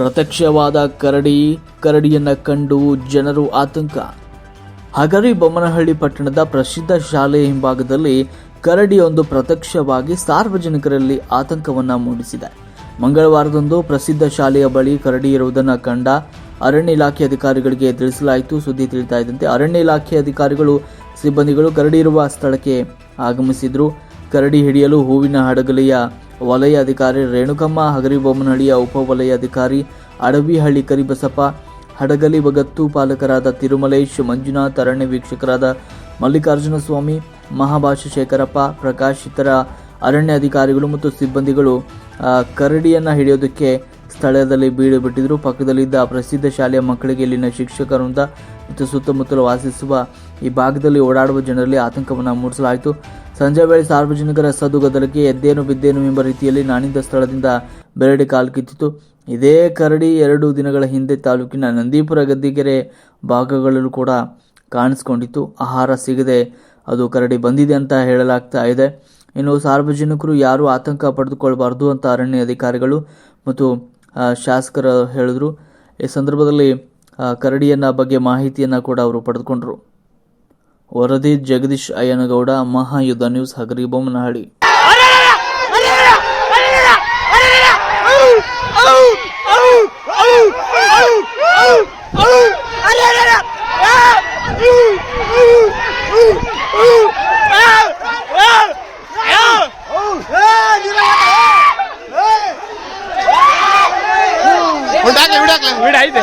ಪ್ರತ್ಯಕ್ಷವಾದ ಕರಡಿ, ಕರಡಿಯನ್ನು ಕಂಡು ಜನರು ಆತಂಕ. ಹಗರಿ ಬೊಮ್ಮನಹಳ್ಳಿ ಪಟ್ಟಣದ ಪ್ರಸಿದ್ಧ ಶಾಲೆ ಹಿಂಭಾಗದಲ್ಲಿ ಕರಡಿಯೊಂದು ಪ್ರತ್ಯಕ್ಷವಾಗಿ ಸಾರ್ವಜನಿಕರಲ್ಲಿ ಆತಂಕವನ್ನ ಮೂಡಿಸಿದೆ. ಮಂಗಳವಾರದಂದು ಪ್ರಸಿದ್ಧ ಶಾಲೆಯ ಬಳಿ ಕರಡಿ ಇರುವುದನ್ನು ಕಂಡ ಅರಣ್ಯ ಇಲಾಖೆ ಅಧಿಕಾರಿಗಳಿಗೆ ತಿಳಿಸಲಾಯಿತು. ಸುದ್ದಿ ತಿಳಿತಾ ಇದ್ದಂತೆ ಅರಣ್ಯ ಇಲಾಖೆ ಅಧಿಕಾರಿಗಳು, ಸಿಬ್ಬಂದಿಗಳು ಕರಡಿ ಇರುವ ಸ್ಥಳಕ್ಕೆ ಆಗಮಿಸಿದ್ರು. ಕರಡಿ ಹಿಡಿಯಲು ಹೂವಿನ ಹಡಗಲಿಯ ವಲಯ ಅಧಿಕಾರಿ ರೇಣುಕಮ್ಮ ಹಗರಿಬೊಮ್ಮನಹಳ್ಳಿಯ ಉಪ ವಲಯ ಅಧಿಕಾರಿ ಅಡವಿಹಳ್ಳಿ ಕರಿಬಸಪ್ಪ, ಹಡಗಲಿ ಬಗತ್ತು ಪಾಲಕರಾದ ತಿರುಮಲೇಶ್, ಮಂಜುನಾಥ್, ಅರಣ್ಯ ವೀಕ್ಷಕರಾದ ಮಲ್ಲಿಕಾರ್ಜುನ ಸ್ವಾಮಿ ಮಹಾಭಾಷ ಶೇಖರಪ್ಪ ಪ್ರಕಾಶ್, ಇತರ ಅರಣ್ಯ ಅಧಿಕಾರಿಗಳು ಮತ್ತು ಸಿಬ್ಬಂದಿಗಳು ಕರಡಿಯನ್ನು ಕರಡಿಯನ್ನ ಹಿಡಿಯೋದಕ್ಕೆ ಸ್ಥಳದಲ್ಲಿ ಬೀಡು ಬಿಟ್ಟಿದ್ರು. ಪಕ್ಕದಲ್ಲಿದ್ದ ಪ್ರಸಿದ್ಧ ಶಾಲೆಯ ಮಕ್ಕಳಿಗೆ ಇಲ್ಲಿನ ಶಿಕ್ಷಕರಿಂದ ಮತ್ತು ಸುತ್ತಮುತ್ತಲು ವಾಸಿಸುವ ಈ ಭಾಗದಲ್ಲಿ ಓಡಾಡುವ ಜನರಲ್ಲಿ ಆತಂಕವನ್ನು ಮೂಡಿಸಲಾಯಿತು. ಸಂಜೆ ವೇಳೆ ಸಾರ್ವಜನಿಕರ ಸದುಗದಲಕ್ಕೆ ಎದ್ದೇನು ಬಿದ್ದೇನು ಎಂಬ ರೀತಿಯಲ್ಲಿ ನಾನಿದ್ದ ಸ್ಥಳದಿಂದ ಬೆರಡಿ ಕಾಲು ಕಿತ್ತಿತು ಇದೇ ಕರಡಿ ಎರಡು ದಿನಗಳ ಹಿಂದೆ ತಾಲೂಕಿನ ನಂದೀಪುರ ಗದ್ದಿಗೆರೆ ಭಾಗಗಳಲ್ಲೂ ಕೂಡ ಕಾಣಿಸ್ಕೊಂಡಿತ್ತು. ಆಹಾರ ಸಿಗದೆ ಅದು ಕರಡಿ ಬಂದಿದೆ ಅಂತ ಹೇಳಲಾಗ್ತಾ ಇದೆ. ಇನ್ನು ಸಾರ್ವಜನಿಕರು ಯಾರೂ ಆತಂಕ ಪಡೆದುಕೊಳ್ಬಾರ್ದು ಅಂತ ಅರಣ್ಯ ಅಧಿಕಾರಿಗಳು ಮತ್ತು ಶಾಸಕರು ಹೇಳಿದರು. ಈ ಸಂದರ್ಭದಲ್ಲಿ ಕರಡಿಯನ್ನ ಬಗ್ಗೆ ಮಾಹಿತಿಯನ್ನ ಕೂಡ ಅವರು ಪಡೆದುಕೊಂಡರು. ವರದಿ ಜಗದೀಶ್ ಅಯ್ಯನಗೌಡ ಮಹಾಯುದ್ಧ ನ್ಯೂಸ್ ಹಗರಿಬೊಮ್ಮನಹಳ್ಳಿ ಬೊಮ್ಮನಹಳ್ಳಿ. ಬಿಡಾಕ್ಲೆ ಬಿಡ ಐತೆ